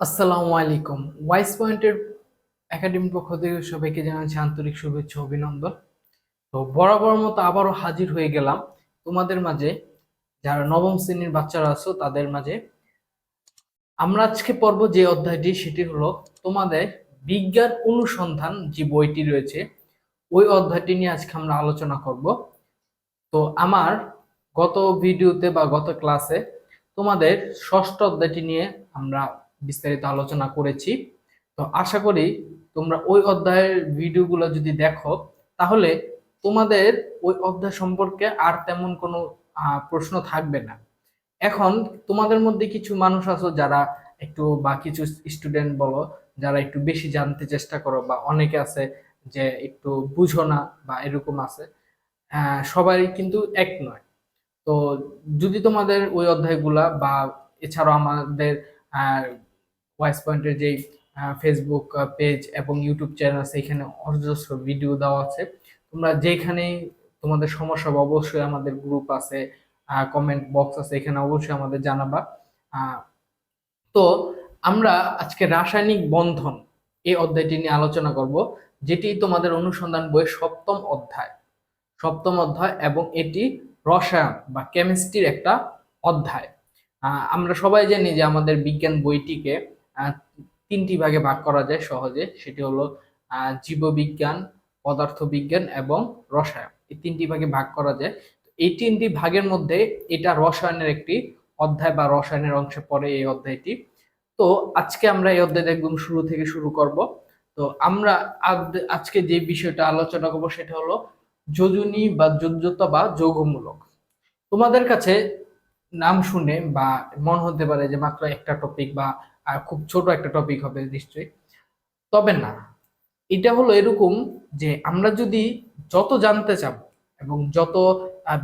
আসসালামু আলাইকুম। ওয়াইস পয়েন্টের একাডেমির পক্ষ থেকে সবাইকে জানাচ্ছি আন্তরিক শুভেচ্ছা, অভিনন্দন। তো বরাবর মতো আবারও হাজির হয়ে গেলাম তোমাদের মাঝে। যারা নবম শ্রেণির বাচ্চারা আছো, তাদের মাঝে। আমরা আজকে পড়ব যে অধ্যায়টি, সেটি হলো তোমাদের বিজ্ঞান অনুসন্ধান যে বইটি রয়েছে, ওই অধ্যায়টি নিয়ে আজকে আমরা আলোচনা করব। তো আমার গত ভিডিওতে বা গত ক্লাসে তোমাদের ষষ্ঠ অধ্যায়টি নিয়ে আমরা বিস্তারিত আলোচনা করেছি। তো আশা করি তোমরা ওই অধ্যায়ের ভিডিওগুলো যদি দেখো, তাহলে তোমাদের ওই অধ্যায় সম্পর্কে আর তেমন কোনো প্রশ্ন থাকবে না। এখন তোমাদের মধ্যে কিছু মানুষ আছো যারা একটু বা কিছু স্টুডেন্ট বলো, যারা একটু বেশি জানতে চেষ্টা করো বা অনেকে আছে যে একটু বুঝো না বা এরকম আছে সবাই কিন্তু এক নয়। তো যদি তোমাদের ওই অধ্যায়গুলা বা এছাড়াও আমাদের ওয়াইস পয়েন্টের যে ফেসবুক পেজ এবং ইউটিউব চ্যানেল আছে, এখানে অজস্র ভিডিও দেওয়া আছে। তোমরা যেখানেই তোমাদের সমস্যা হবে, অবশ্যই আমাদের গ্রুপ আছে কমেন্ট বক্স আছে, এখানে অবশ্যই আমাদের জানাবা। তো আমরা আজকে রাসায়নিক বন্ধন এই অধ্যায়টি নিয়ে আলোচনা করব, যেটি তোমাদের অনুসন্ধান বইয়ের সপ্তম অধ্যায়। সপ্তম অধ্যায় এবং এটি রসায়ন বা কেমিস্ট্রির একটা অধ্যায়। আমরা সবাই জানি যে আমাদের বিজ্ঞান বইটিকে তিনটি ভাগে ভাগ করা যায় সহজে। সেটি হলো জীববিজ্ঞান, পদার্থবিজ্ঞান এবং রসায়ন। এই তিনটি ভাগে ভাগ করা যায়। এই তিনটি ভাগের মধ্যে এটা রসায়নের একটি অধ্যায় বা রসায়নের অংশে পড়ে এই অধ্যায়টি। তো আজকে আমরা এই অধ্যায় একদম শুরু থেকে শুরু করব। তো আমরা আজকে যে বিষয়টা আলোচনা করব সেটা হলো যোজনী বা যোজ্যতা বা যৌগমূলক। তোমাদের কাছে নাম শুনে বা মন হতে পারে যে মাত্র একটা টপিক বা আহ, খুব ছোট একটা টপিক হবে নিশ্চয়ই। তবে না এটা হলো এরকম যে আমরা যদি যত জানতে চাব এবং যত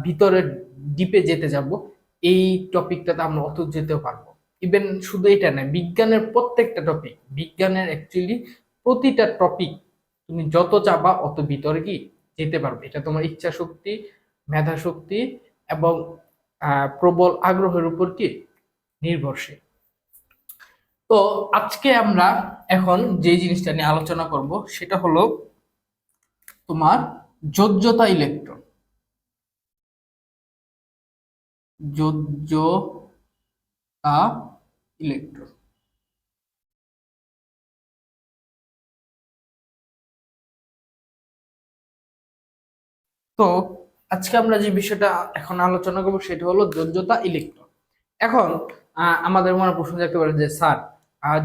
ভিতরে ডিপে যেতে যাব এই টপিকটাতে আমরা অত যেতেও পারব। ইভেন শুধু এটা না বিজ্ঞানের প্রত্যেকটা টপিক বিজ্ঞানের অ্যাকচুয়ালি প্রতিটা টপিক তুমি যত চাবা অত ভিতরে কি যেতে পারবে। এটা তোমার ইচ্ছা শক্তি মেধা শক্তি এবং প্রবল আগ্রহের উপর কি নির্ভরশীল। তো আজকে আমরা এখন যে জিনিসটা নিয়ে আলোচনা করব, সেটা হলো তোমার যোজ্যতা ইলেকট্রন। যোজ্যতা ইলেকট্রন। তো আজকে আমরা যে বিষয়টা এখন আলোচনা করব, সেটা হলো যোজ্যতা ইলেকট্রন। এখন আমাদের মনে প্রশ্ন থাকতে পারে যে, স্যার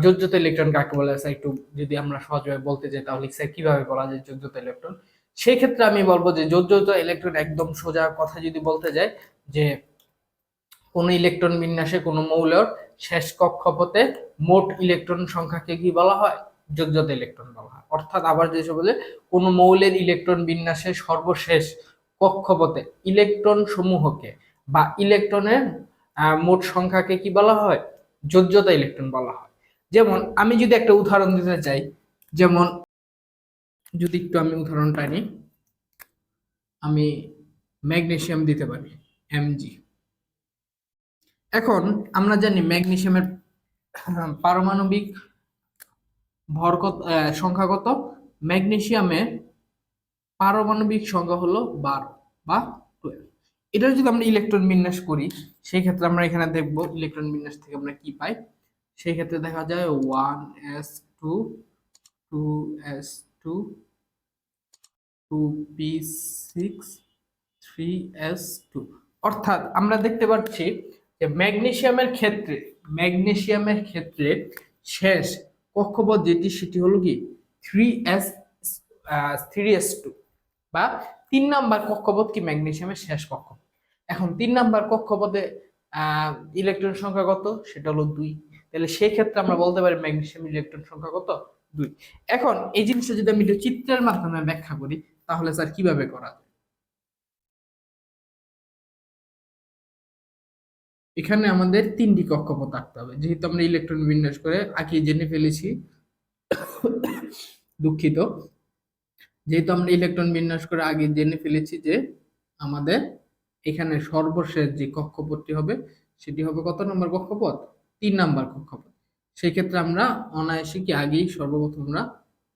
যোজ্যতা ইলেকট্রন কাকে বলে? স্যার, একটু যদি আমরা সহজভাবে বলতে যাই, তাহলে স্যার কীভাবে বলা যায় যোজ্যতা ইলেকট্রন? সেই ক্ষেত্রে আমি বলব যে যোজ্যতা ইলেকট্রন একদম সোজা কথা যদি বলতে যাই, যে কোন ইলেকট্রন বিন্যাসে কোনো মৌলের শেষ কক্ষপথে মোট ইলেকট্রন সংখ্যাকে কি বলা হয়? ইলেকট্রন বলা হয়। অর্থাৎ আবার যে বলে, কোন মৌলের ইলেকট্রন বিন্যাসে সর্বশেষ কক্ষপথে ইলেকট্রন সমূহকে বা ইলেকট্রনের মোট সংখ্যাকে কি বলা হয়? যোজ্যতা ইলেকট্রন বলা হয়। যেমন আমি যদি একটা উদাহরণ দিতে চাই, যেমন যদি একটু আমি উদাহরণটা নিই, আমি ম্যাগনেশিয়াম দিতে পারি এমজি এখন আমরা জানি ম্যাগনেশিয়ামের পারমাণবিক ভর কত সংখ্যা কত? ম্যাগনেসিয়ামের পারমাণবিক সংখ্যা হলো বারো বা টুয়েলভ এটা যদি আমরা ইলেকট্রন বিন্যাস করি সেই ক্ষেত্রে আমরা এখানে দেখব ইলেকট্রন বিন্যাস থেকে আমরা কি পাই? সেই ক্ষেত্রে দেখা যায় one s two two s two two p six three s two অর্থাৎ আমরা দেখতে পাচ্ছি যে ম্যাগনেশিয়ামের ক্ষেত্রে, ম্যাগনেসিয়ামের ক্ষেত্রে শেষ কক্ষপথ যেটি সেটি হলো কি? Three s three s two বা তিন নাম্বার কক্ষপথ কি? ম্যাগনেশিয়ামের শেষ কক্ষপথ এখন তিন নাম্বার কক্ষপথে ইলেকট্রন সংখ্যা কত? সেটা হলো দুই। তাহলে সেই ক্ষেত্রে আমরা বলতে পারি ম্যাগনেসিয়াম ইলেকট্রন সংখ্যা কত? দুই। এখন এই জিনিসটা যদি আমি একটু চিত্রের মাধ্যমে ব্যাখ্যা করি, তাহলে স্যার কীভাবে করা যায়? এখানে আমাদের তিনটি কক্ষপথ আঁকতে হবে। যেহেতু আমরা ইলেকট্রন বিন্যাস করে আঁকিয়ে জেনে ফেলেছি, দুঃখিত। যেহেতু আমরা ইলেকট্রন বিন্যাস করে আগে জেনে ফেলেছি যে আমাদের এখানে সর্বশেষ যে কক্ষপথটি হবে, সেটি হবে কত নম্বর কক্ষপথ? তিন নাম্বার কক্ষপথ। সেই ক্ষেত্রে আমরা অনায়াসে কি আগেই সর্বপ্রথম আমরা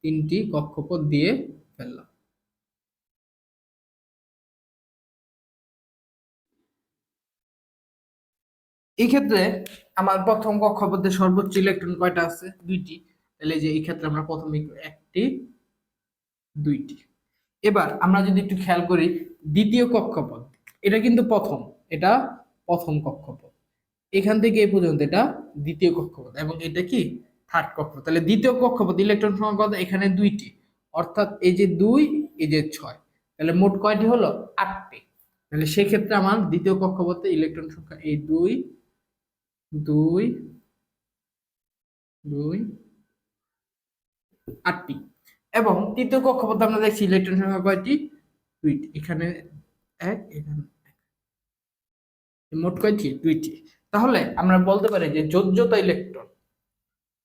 তিনটি কক্ষপথ দিয়ে ফেললাম। এই ক্ষেত্রে আমার প্রথম কক্ষপথে সর্বোচ্চ ইলেকট্রন কয়টা আছে? দুইটি। তাহলে যে এই ক্ষেত্রে আমরা প্রথমে একটি, দুইটি। এবার আমরা যদি একটু খেয়াল করি, দ্বিতীয় কক্ষপথ। এটা কিন্তু প্রথম, এটা প্রথম কক্ষপথ। এখান থেকে এই পর্যন্ত এটা দ্বিতীয় কক্ষপথ এবং এটা কি? থার্ড কক্ষপথ। তাহলে দ্বিতীয় কক্ষপথ ইলেকট্রন সংখ্যা এখানে দুইটি। অর্থাৎ এই যে দুই, এই যে ছয়। তাহলে মোট কয়টি হলো? আটটি। তাহলে সেক্ষেত্রে আমার দ্বিতীয় কক্ষপথে ইলেকট্রন সংখ্যা এই দুই দুই দুই, আটটি। এবং তৃতীয় কক্ষপথে আমরা দেখছি ইলেকট্রন সংখ্যা কয়টি? দুইটি। এখানে এক, এখানে মোট কয়টি? দুইটি। তাহলে আমরা বলতে পারি যে যোজ্যতা ইলেকট্রন।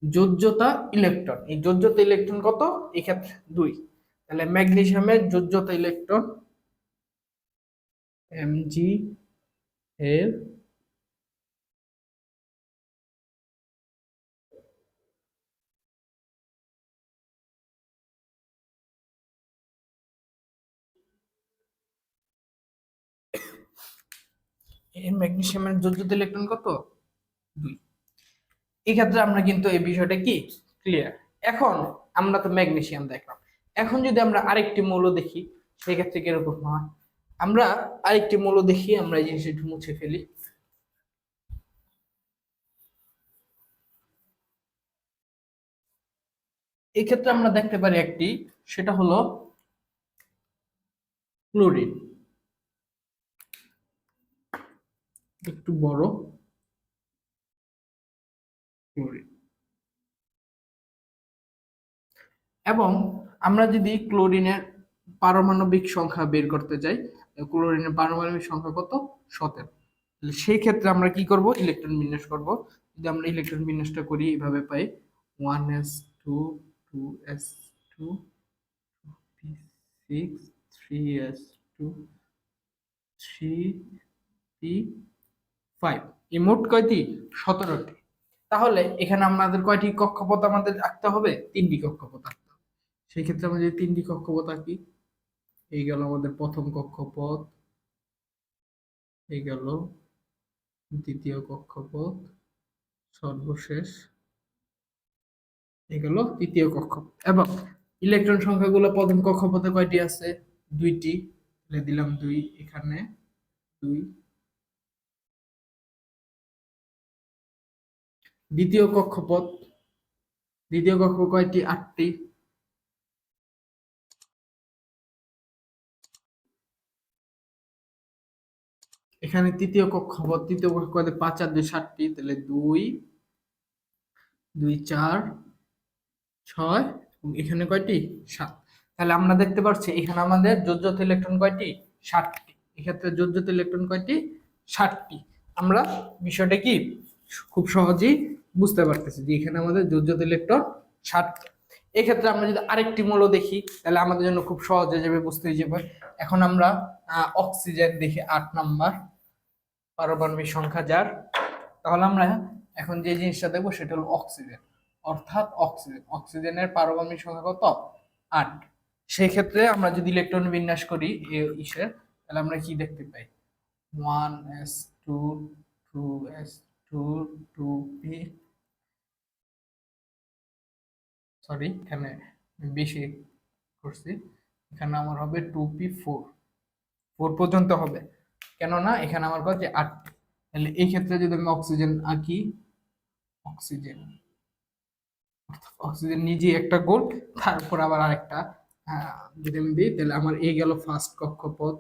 যোজ্যতা ইলেকট্রন। এই যোজ্যতা ইলেকট্রন কত? এক্ষেত্রে দুই। তাহলে ম্যাগনেশিয়ামের যোজ্যতা ইলেকট্রন এম জি এর ম্যাগনেসিয়ামের যোজ্যতা ইলেকট্রন কত? দুই। এই ক্ষেত্রে আমরা কিন্তু এই বিষয়টা কি? ক্লিয়ার এখন আমরা তো ম্যাগনেসিয়াম দেখলাম। এখন যদি আমরা আরেকটি মৌল দেখি সেই ক্ষেত্রে কীরকম হয়? আমরা আরেকটি মৌল দেখি, আমরা এই জিনিসটা একটু মুছে ফেলি। এক্ষেত্রে আমরা দেখতে পারি একটি, সেটা হলো ক্লোরিন একটু বড় ক্লোরিন এবং আমরা যদি ক্লোরিনের পারমাণবিক সংখ্যা বের করতে চাই ক্লোরিনের পারমাণবিক সংখ্যা কত? সতেরো। সেই ক্ষেত্রে আমরা কি করব? ইলেকট্রন বিন্যাস করব। যদি আমরা ইলেকট্রন বিন্যাসটা করি এইভাবে পাই one s two two s two six, three s two, three p five এই মোট কয়টি? সতেরোটি। তাহলে এখানে আমাদের কয়টি কক্ষপথ আমাদের আঁকতে হবে? তিনটি কক্ষপথ আঁকতে হবে। সেই ক্ষেত্রে আমরা তিনটি কক্ষপথ আঁকি। এই গেল আমাদের প্রথম কক্ষপথ। এই গেল দ্বিতীয় কক্ষপথ। সর্বশেষ। এই গেল তৃতীয় কক্ষপথ। এবং ইলেকট্রন সংখ্যাগুলো প্রথম কক্ষপথে কয়টি আছে? দুইটি। দিলাম দুই। এখানে দুই। দ্বিতীয় কক্ষপথ। দ্বিতীয় কক্ষ কয়টি? আটটি। এখানে তৃতীয় কক্ষপথ, তৃতীয় কক্ষপথে পাঁচ আর দুই ষাটটি তাহলে দুই দুই, চার, ছয়, এবং এখানে কয়টি? সাত। তাহলে আমরা দেখতে পাচ্ছি এখানে আমাদের যোজ্যত ইলেকট্রন কয়টি? ষাটটি এক্ষেত্রে যোজ্যত ইলেকট্রন কয়টি? ষাটটি আমরা বিষয়টা কি? খুব সহজেই বুঝতে পারতেছি যে এখানে আমাদের যোজ্যত ইলেকট্রন ষাটটি এক্ষেত্রে আমরা যদি আরেকটি মৌল দেখি, তাহলে আমাদের জন্য খুব সহজ হয়ে যাবে, বুঝতে যাবে। এখন আমরা অক্সিজেন দেখি আট নাম্বার। পারমাণবিক সংখ্যা যার। তাহলে আমরা এখন যে জিনিসটা দেখব, সেটা হলো অক্সিজেন অর্থাৎ অক্সিজেন অক্সিজেনের পারমাণবিক সংখ্যা কত? আট। সেই ক্ষেত্রে আমরা যদি ইলেকট্রন বিন্যাস করি ইসের, তাহলে আমরা কি দেখতে পাই? One s two two s two two p sorry এখানে বেশি করছি। এখানে আমার হবে টু পি ফোর ফোর পর্যন্ত হবে। কেননা এখানে আমার কাছে আট তাহলে এই ক্ষেত্রে যদি আমি অক্সিজেন আঁকি অক্সিজেন অক্সিজেন নিজে একটা গোল তারপর আবার আরেকটা আহ, যদি আমি দিই তাহলে আমার এই গেল ফার্স্ট কক্ষপথ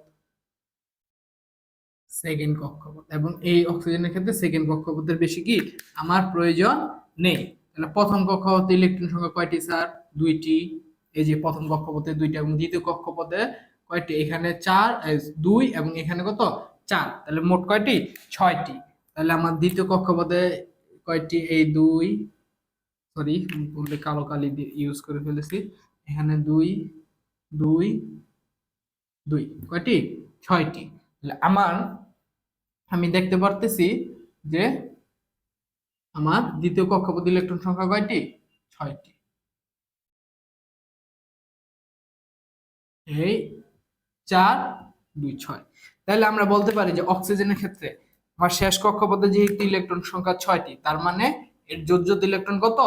সেকেন্ড কক্ষপথ। এবং এই অক্সিজেনের ক্ষেত্রে সেকেন্ড কক্ষপথের বেশি কি? আমার প্রয়োজন নেই। তাহলে প্রথম কক্ষপথে ইলেকট্রন সংখ্যা কয়টি, স্যার? দুইটি। এই যে প্রথম কক্ষপথে দুইটি এবং দ্বিতীয় কক্ষপথে কয়টি? এখানে চার দুই এবং এখানে কত? চার। তাহলে মোট কয়টি? ছয়টি। তাহলে আমার দ্বিতীয় কক্ষপথে কয়টি? এই দুই সরি বললে কালো কালি ইউজ করে ফেলেছি। এখানে দুই দুই দুই। কয়টি? ছয়টি। তাহলে আমার, আমি দেখতে পারতেছি যে আমার দ্বিতীয় কক্ষপথ ইলেকট্রন সংখ্যা কয়টি? ছয়টি। এই চার, দুই, ছয়। তাহলে আমরা বলতে পারি যে অক্সিজেনের ক্ষেত্রে আমার শেষ কক্ষপথে যেহেতু ইলেকট্রন সংখ্যা ছয়টি, তার মানে এর যোজ্যত ইলেকট্রন কত?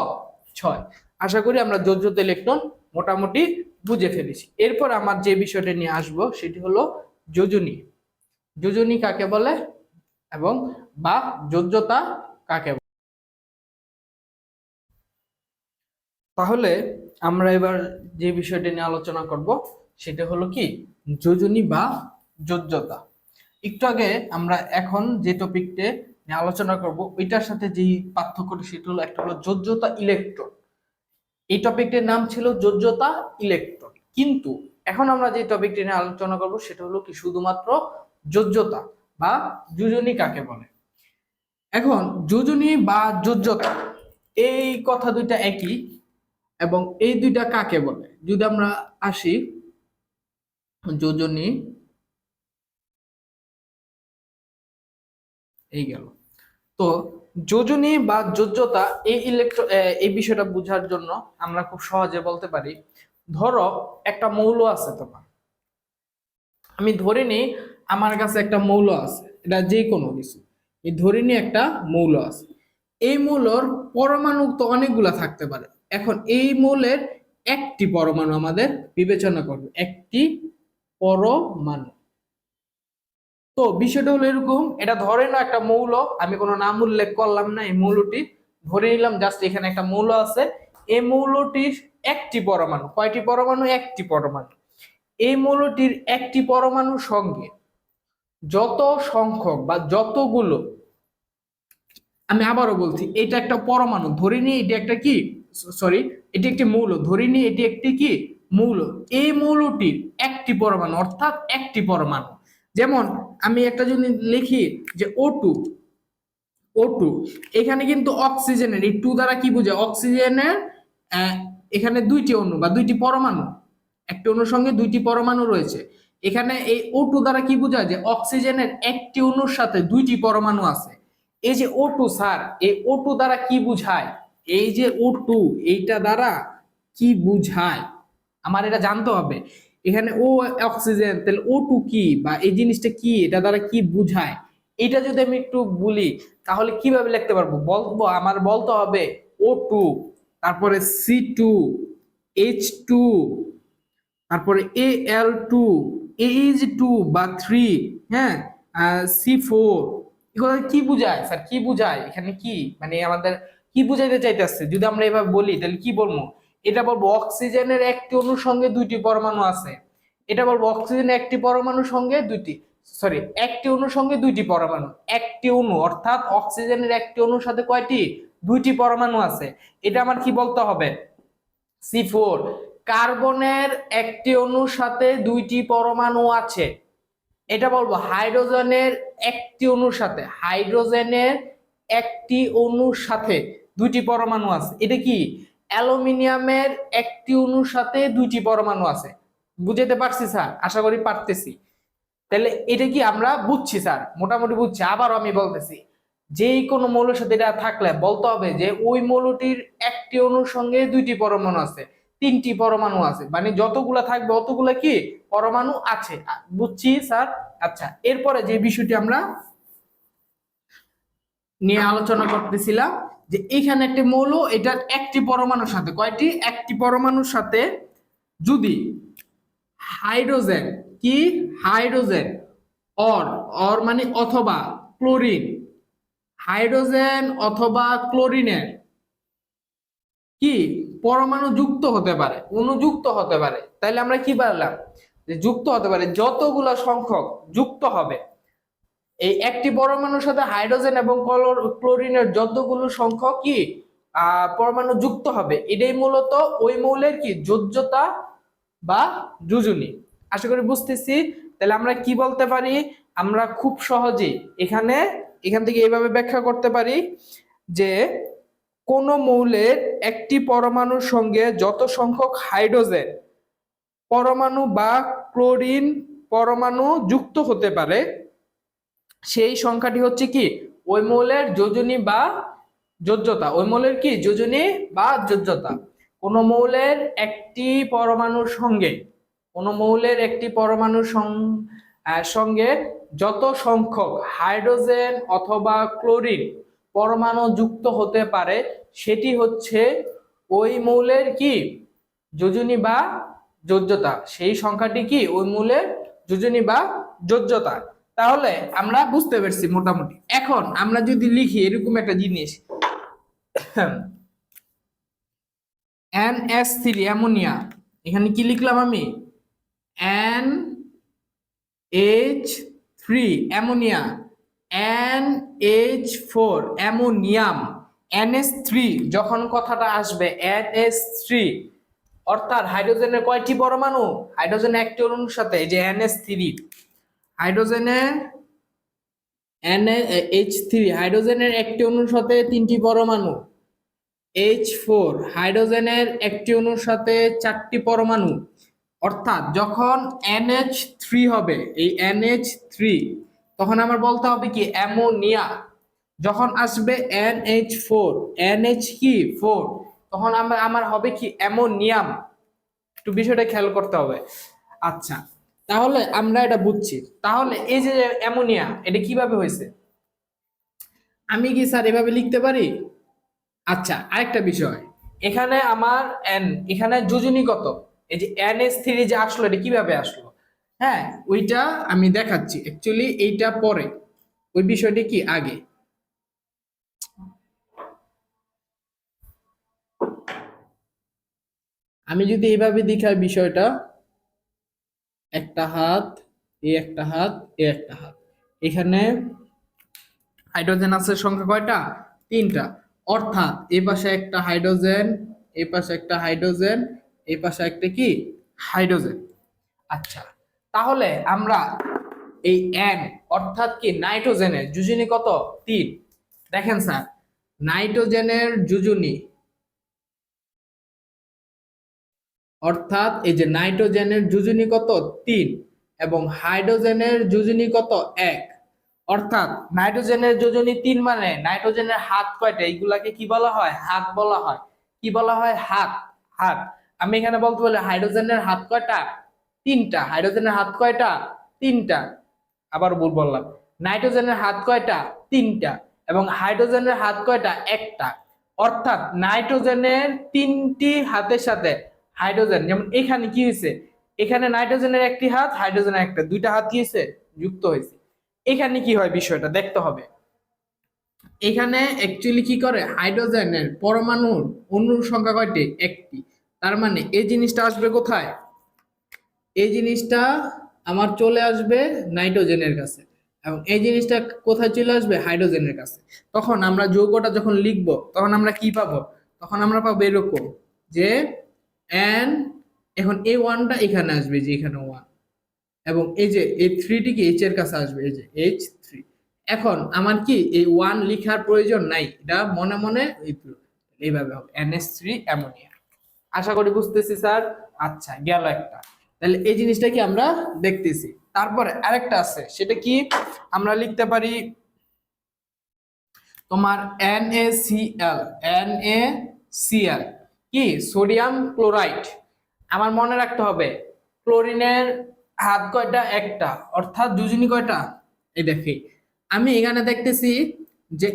ছয়। আশা করি আমরা যোজ্যত ইলেকট্রন মোটামুটি বুঝে ফেলেছি। এরপর আমার যে বিষয়টা নিয়ে আসব, সেটি হলো যোজনী। যোজনী কাকে বলে? এবং বা যোজ্যতা কাকে তাহলে আমরা এবার যে বিষয়টি নিয়ে আলোচনা করব, সেটা হলো কি? যোজনী বা যোজ্যতা। একটু আগে আমরা এখন যে টপিকটে নিয়ে আলোচনা করব, ওইটার সাথে যেই পার্থক্যটি, সেটা হলো একটা হলো যোজ্যতা ইলেকট্রন এই টপিকটির নাম ছিল যোজ্যতা ইলেকট্রন কিন্তু এখন আমরা যে টপিকটি নিয়ে আলোচনা করব, সেটা হলো কি? শুধুমাত্র যোজ্যতা বা যোজনী কাকে বলে? এখন যোজনী বা যোজ্যতা, এই কথা দুইটা একই। এবং এই দুইটা কাকে বলে? যদি আমরা আসি, যোজনী, এই গেল। তো যোজনী বা যোজ্যতা এই ইলেকট্রো এই বিষয়টা বোঝার জন্য আমরা খুব সহজে বলতে পারি, ধরো একটা মৌল আছে তোমার। আমি ধরে নিই আমার কাছে একটা মৌল আছে, এটা যে কোনো কিছু। ধরে নিই একটা মৌল আছে। এই মৌলর পরমাণু তো অনেকগুলা থাকতে পারে। এখন এই মৌলের একটি পরমাণু আমাদের বিবেচনা করবে, একটি পরমাণু। তো বিষয়টা হলো এরকম, এটা ধরে না একটা মৌল, আমি কোনো নাম উল্লেখ করলাম না, এই মৌলটি ধরে নিলাম জাস্ট এখানে একটা মৌল আছে। এই মৌলটির একটি পরমাণু, কয়টি পরমাণু? একটি পরমাণু। এই মৌলটির একটি পরমাণুর সঙ্গে যত সংখ্যক বা যতগুলো, আমি আবারও বলছি, এটা একটা পরমাণু, ধরে নিয়ে এটা একটা কি? সরি এটি একটি মৌল। ধরে নিয়ে এটি একটি কি? মৌল। এই মৌলটির একটি পরমাণু, অর্থাৎ একটি পরমাণু। যেমন, আমি একটা যদি লিখি যে ও টু ও টু এখানে কিন্তু অক্সিজেনের, এই টু দ্বারা কি বোঝায়? অক্সিজেনের এখানে দুইটি অণু বা দুইটি পরমাণু। একটি অণুর সঙ্গে দুইটি পরমাণু রয়েছে। এখানে এই ও টু দ্বারা কি বোঝায়? যে অক্সিজেনের একটি অণুর সাথে দুইটি পরমাণু আছে। এই যে ও টু স্যার এই ও টু দ্বারা কি বুঝায়? এই যে ও টু এইটা দ্বারা কি বুঝায়? আমার এটা জানতে হবে। এখানে ও অক্সিজেন তাহলে ও টু কি বা এই জিনিসটা কি, এটা দ্বারা কি বুঝায়? এটা যদি আমি একটু বলি, তাহলে কীভাবে লিখতে পারব? বলব, আমার বলতে হবে ও টু তারপরে সি টু এইচ টু তারপরে A L two H two বা থ্রি হ্যাঁ? সি ফোর এগুলো কি বুঝায়? স্যার, কি বুঝায়? এখানে কি? মানে আমাদের কি বুঝাইতে চাইতেছে? যদি আমরা এভাবে বলি, তাহলে কি বলব? এটা বলব অক্সিজেনের একটি অণুর সঙ্গে দুইটি পরমাণু আছে। এটা বলব অক্সিজেন একটি পরমাণুর সঙ্গে দুইটি সরি একটি অণুর সঙ্গে দুইটি পরমাণু। একটি অণু, অর্থাৎ অক্সিজেনের একটি অণুর সাথে কয়টি? দুইটি পরমাণু আছে। এটা আমার কি বলতে হবে? সি ফোর, কার্বনের একটি অণুর সাথে দুইটি পরমাণু আছে। এটা বলব হাইড্রোজেনের একটি অণুর সাথে, হাইড্রোজেনের একটি অণুর সাথে। দুইটি পরমাণু আছে। এটা কি? অ্যালুমিনিয়ামের একটি অণুর সাথে দুইটি পরমাণু আছে। বুঝাতে পারছি, স্যার? আশা করি পারতেছি। তাহলে এটা কি আমরা বুঝছি, স্যার? মোটামুটি বুঝছি। আবারও আমি বলতেছি যে কোনো মৌলের সাথে এটা থাকলে বলতে হবে যে ওই মৌলটির একটি অণুর সঙ্গে দুইটি পরমাণু আছে, তিনটি পরমাণু আছে। মানে যতগুলা থাকবে, অতগুলা কি পরমাণু আছে। বুঝছি, স্যার? আচ্ছা এরপরে যে বিষয়টি আমরা নিয়ে আলোচনা করতেছিলাম যে এখানে একটি মৌল, এটার একটি পরমাণুর সাথে। কয়টি? একটি পরমাণুর সাথে যদি হাইড্রোজেন, কি? হাইড্রোজেন, অর অর মানে অথবা ক্লোরিন। হাইড্রোজেন অথবা ক্লোরিনের, কি? পরমাণু যুক্ত হতে পারে, অনুযুক্ত হতে পারে। তাহলে আমরা কি পারলাম? যে যুক্ত হতে পারে, যতগুলো সংখ্যক যুক্ত হবে। এই একটি পরমাণুর সাথে হাইড্রোজেন এবং ক্লোর- ক্লোরিনের যতগুলো সংখ্যক কি পরমাণু যুক্ত হবে, এটাই মূলত ওই মৌলের কি, যোজ্যতা বা যোজনী। আশা করি বুঝতেছি। তাহলে আমরা কি বলতে পারি? আমরা খুব সহজেই এখানে, এখান থেকে এইভাবে ব্যাখ্যা করতে পারি যে কোন মৌলের একটি পরমাণুর সঙ্গে যত সংখ্যক হাইড্রোজেন পরমাণু বা ক্লোরিন পরমাণু যুক্ত হতে পারে সেই সংখ্যাটি হচ্ছে কি? ওই মৌলের যোজনী বা যোজ্যতা। ওই মৌলের কি? যোজনী বা যোজ্যতা। কোন মৌলের একটি পরমাণুর সঙ্গে, কোন মৌলের একটি পরমাণুর সঙ্গে যত সংখ্যক হাইড্রোজেন অথবা ক্লোরিন পরমাণু যুক্ত হতে পারে, সেটি হচ্ছে ওই মৌলের কি? যোজনী বা যোজ্যতা। সেই সংখ্যাটি কি? ওই মৌলের যোজনী বা যোজ্যতা। তাহলে আমরা বুঝতে পারছি মোটামুটি। এখন আমরা যদি লিখি এরকম একটা জিনিস। N S three, ammonia. এখানে কি লিখলাম আমি? N H three, ammonia. N H four, ammonium. N S three, যখন কথাটা আসবে, এন এস থ্রি, অর্থাৎ হাইড্রোজেনের কয়টি পরমাণু? হাইড্রোজেন একটি অণুর সাথে যে এনএস থ্রি। হাইড্রোজেনের এন এইচ থ্রি হাইড্রোজেনের একটি অণুর সাথে তিনটি পরমাণু। এইচ ফোর হাইড্রোজেনের একটি অণুর সাথে চারটি পরমাণু। অর্থাৎ যখন NH থ্রি হবে, এই NH থ্রি তখন আমার বলতে হবে কি? অ্যামোনিয়া। যখন আসবে NH ফোর NH কি? ফোর তখন আমার আমার হবে কি? অ্যামোনিয়াম। একটু বিষয়টা খেয়াল করতে হবে। আচ্ছা তাহলে আমরা এটা বুঝছি। তাহলে এই যে অ্যামোনিয়া, এটা কীভাবে হয়েছে? আমি কি স্যার এভাবে লিখতে পারি? আচ্ছা আরেকটা বিষয়। এখানে আমার এন এখানে যোজনী কত? এই যে এন এস থ্রি যে আসলো, এটা কীভাবে আসলো? হ্যাঁ ওইটা আমি দেখাচ্ছি। অ্যাকচুয়ালি এইটা পরে। ওই বিষয়টি কি? আগে। আমি যদি এইভাবে দেখাই বিষয়টা একটা হাত এই একটা হাত, এ একটা হাত। এখানে হাইড্রোজেন আছে সংখ্যা কয়টা? তিনটা। অর্থাৎ এই পাশে একটা হাইড্রোজেন এই পাশে একটা হাইড্রোজেন এই পাশে একটা কি? হাইড্রোজেন। আচ্ছা তাহলে আমরা এই এন অর্থাৎ কি নাইট্রোজেনের যোজনী কত? তিন। দেখেন স্যার, নাইট্রোজেনের যোজনী অর্থাৎ এই যে নাইট্রোজেনের যোজনী কত? তিন। এবং হাইড্রোজেনের যোজনী কত? এক। অর্থাৎ নাইট্রোজেনের যোজনী তিন মানে নাইট্রোজেনের হাত কয়টা? এইগুলাকে কি বলা হয়? হাত বলা হয়। কি বলা হয়? হাত। হাত। আমি এখানে বলতে বলি হাইড্রোজেনের হাত কয়টা? তিনটা। হাইড্রোজেনের হাত কয়টা? তিনটা। আবার ভুল বললাম। নাইট্রোজেনের হাত কয়টা? তিনটা। এবং হাইড্রোজেনের হাত কয়টা? একটা। অর্থাৎ নাইট্রোজেনের তিনটি হাতের সাথে হাইড্রোজেন, যেমন এখানে কি হয়েছে এখানে নাইট্রোজেনের একটি হাত, হাইড্রোজেনের একটা। দুইটা হাত কি হয়েছে যুক্ত হয়েছে এখানে কি হয় বিষয়টা? দেখতে হবে। এখানে অ্যাকচুয়ালি কি করে? হাইড্রোজেনের পরমাণুর অণুর সংখ্যা কয়টি? একটি। তার মানে এই জিনিসটা আসবে কোথায়? এই জিনিসটা আমার চলে আসবে নাইট্রোজেনের কাছে। এবং এই জিনিসটা কোথায় চলে আসবে? হাইড্রোজেনের কাছে। তখন আমরা যৌগটা যখন লিখব, তখন আমরা কি পাবো? তখন আমরা পাবো এরকম যে এন এখন এই ওয়ানটা এখানে আসবে যে এখানে ওয়ান এবং এই যে এই থ্রিটি কি এইচ এর কাছে আসবে? এই যে এইচ থ্রি এখন আমার কি এই ওয়ান লিখার প্রয়োজন নাই? এটা মনে মনে এই- এইভাবে হবে। এনএস থ্রি অ্যামোনিয়া আশা করি বুঝতেছি, স্যার। আচ্ছা গেল একটা। তাহলে এই জিনিসটা কি আমরা দেখতেছি। তারপরে আরেকটা আছে। সেটা কি? আমরা লিখতে পারি তোমার NaCl NaCl কি? Sodium chloride. আমার মনে রাখতে হবে, ক্লোরিনের হাত কয়টা? একটা। অর্থাৎ দুজনই কয়টা? এই দেখি। আমি এখানে দেখতেছি যে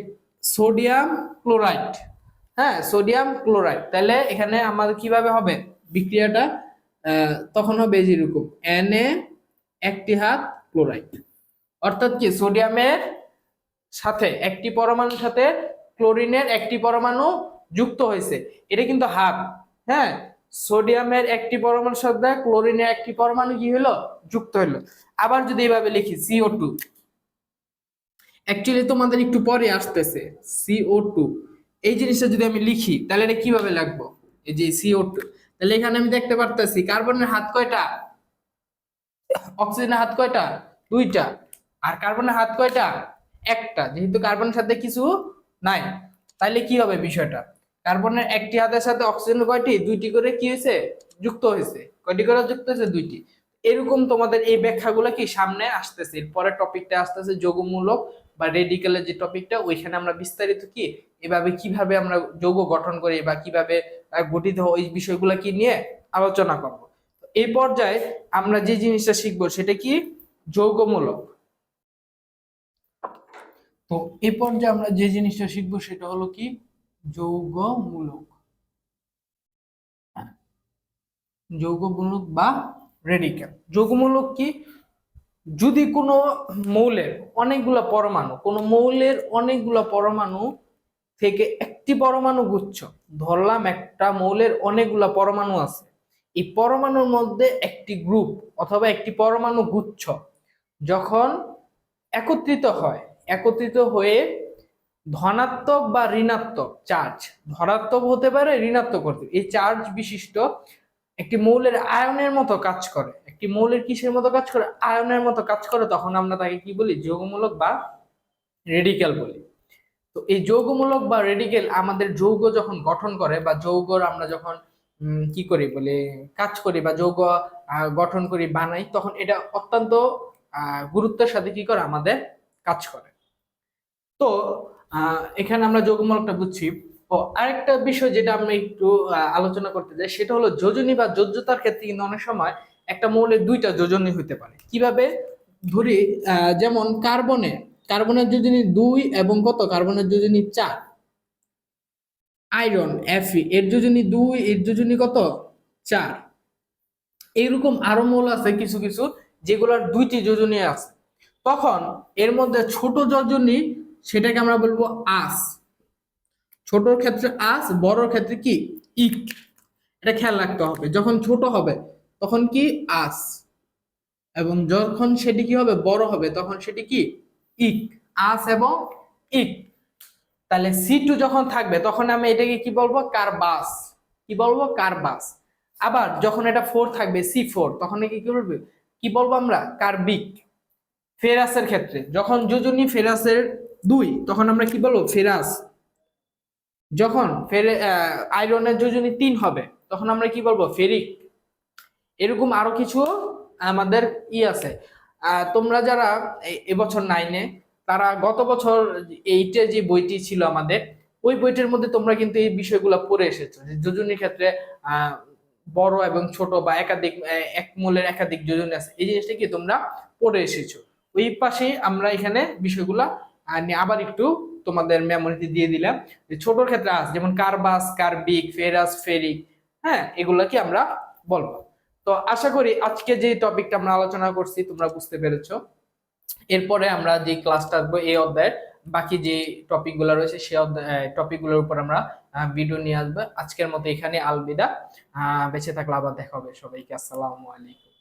সোডিয়াম ক্লোরাইড হ্যাঁ সোডিয়াম ক্লোরাইড। তাহলে এখানে আমাদের কীভাবে হবে? বিক্রিয়াটা তখন হবে যেরকম Na একটি হাত ক্লোরাইড। অর্থাৎ কি? সোডিয়ামের সাথে একটি পরমাণুর সাথে, ক্লোরিনের একটি পরমাণু যুক্ত হয়েছে। এটা কিন্তু হাত হ্যাঁ? সোডিয়ামের একটি পরমাণু সাথে ক্লোরিনের একটি পরমাণু কি হলো? যুক্ত হলো। আবার যদি এইভাবে লিখি সিও টু অ্যাকচুয়ালি তোমাদের একটু পরে আসতেছে সিও টু এই জিনিসটা যদি আমি লিখি, তাহলে এটা কীভাবে লাগবো? এই যে সিও টু তাহলে এখানে আমি দেখতে পারতেছি, কার্বনের হাত কয়টা? অক্সিজেনের হাত কয়টা? দুইটা। আর কার্বনের হাত কয়টা? একটা। যেহেতু কার্বনের সাথে কিছু নাই, তাইলে কি হবে বিষয়টা? কার্বনের একটি হাতের সাথে অক্সিজেন কয়টি? দুইটি করে কি হয়েছে? যুক্ত হয়েছে। কয়টি করে যুক্ত হয়েছে? দুইটি। এরকম তোমাদের এই ব্যাখ্যাগুলো কি সামনে আসতেছে? এরপরে টপিকটা আসতেছে যোগমূলক বা রেডিক্যালের যে টপিকটা, ওইখানে আমরা বিস্তারিত কি, এভাবে কীভাবে আমরা যৌগ গঠন করি বা কীভাবে গঠিত ওই বিষয়গুলো কি নিয়ে আলোচনা করব। এই পর্যায়ে আমরা যে জিনিসটা শিখব সেটা কি? যৌগমূলক। তো এই পর্যায়ে আমরা যে জিনিসটা শিখব সেটা হলো কি? যৌগমূলক হ্যাঁ। যৌগমূলক বা রেডিক্যাল যৌগমূলক কি যদি কোনো মৌলের অনেকগুলা পরমাণু, কোনো মৌলের অনেকগুলা পরমাণু থেকে একটি পরমাণু গুচ্ছ, ধরলাম একটা মৌলের অনেকগুলা পরমাণু আছে, এই পরমাণুর মধ্যে একটি গ্রুপ অথবা একটি পরমাণু গুচ্ছ যখন একত্রিত হয়, একত্রিত হয়ে ধনাত্মক বা ঋণাত্মক চার্জ ধনাত্মক হতে পারে ঋণাত্মক হতে এই চার্জ বিশিষ্ট একটি মৌলের আয়নের মতো কাজ করে। একটি মৌলের কিসের মতো কাজ করে? আয়নের মতো কাজ করে, তখন আমরা তাকে কি বলি? যৌগমূলক বা রেডিক্যাল বলি। তো এই যৌগমূলক বা রেডিক্যাল আমাদের যৌগ যখন গঠন করে বা যৌগর আমরা যখন কি করি বলে, কাজ করি বা যৌগ গঠন করি, বানাই, তখন এটা অত্যন্ত গুরুত্বের সাথে কি করে? আমাদের কাজ করে। তো এখানে আমরা যৌগমূলকটা বুঝছি। ও, আরেকটা বিষয় যেটা আমরা একটু আলোচনা করতে চাই সেটা হলো যোজনী বা যোজ্যতার ক্ষেত্রে কিন্তু অনেক সময় একটা মৌলের দুইটা যোজনী হতে পারে। কীভাবে? ধরি যেমন কার্বনে, কার্বনের যোজনী দুই এবং কত? কার্বনের যোজনী চার। আয়রন এফি এর যোজনী দুই, এর যোজনী কত? চার। এইরকম আরও মৌল আছে কিছু কিছু, যেগুলোর দুইটি যোজনী আছে। তখন এর মধ্যে ছোট যোজনী সেটাকে আমরা বলব আস। ছোটর ক্ষেত্রে আস, বড়র ক্ষেত্রে কি? ইক। এটা খেয়াল রাখতে হবে। যখন ছোট হবে, তখন কি? আস। এবং যখন সেটি কি হবে? বড় হবে, তখন সেটি কি? ইক। আস এবং ইক। তাহলে সি টু যখন থাকবে, তখন আমি এটাকে কি বলব? কারবাস। কি বলব? কারবাস। আবার যখন এটা ফোর থাকবে, সি ফোর, তখন কি বলব? কি বলব আমরা? কার্বিক। ফেরাসের ক্ষেত্রে। যখন যোজনী ফেরাসের দুই, তখন আমরা কি বলব? ফেরাস। যখন ফেরে আয়রনের যোজনী তিন হবে, তখন আমরা কি বলব? ফেরিক। এরকম আরও কিছু আমাদের ই আছে। তোমরা যারা এবছর নাইনে তারা গত বছর এইটে যে বইটি ছিল আমাদের, ওই বইটির মধ্যে তোমরা কিন্তু এই বিষয়গুলো পড়ে এসেছ। যোজনীর ক্ষেত্রে বড় এবং ছোট বা একাধিক এক মূলের একাধিক যোজনী আছে। এই জিনিসটা কি তোমরা পড়ে এসেছ? ওই পাশে আমরা এখানে বিষয়গুলা নিয়ে আবার একটু তোমাদের মেমোরিতে দিয়ে দিলাম যে ছোটর ক্ষেত্রে আছে, যেমন কার্বাস, কার্বিক, ফেরাস, ফেরিক হ্যাঁ এগুলা কি আমরা বলব। তো আশা করি আজকে যে টপিকটা আমরা আলোচনা করছি, তোমরা বুঝতে পেরেছ। এরপরে আমরা যে ক্লাসটা আসব এই অধ্যায়ের, বাকি যে টপিকগুলো রয়েছে সেই টপিকগুলোর উপর আমরা ভিডিও নিয়ে আসব। আজকের মতো এখানে, আলবিদা। বেঁচে থাকলে আবার দেখা হবে সবাইকে। আসসালামু আলাইকুম।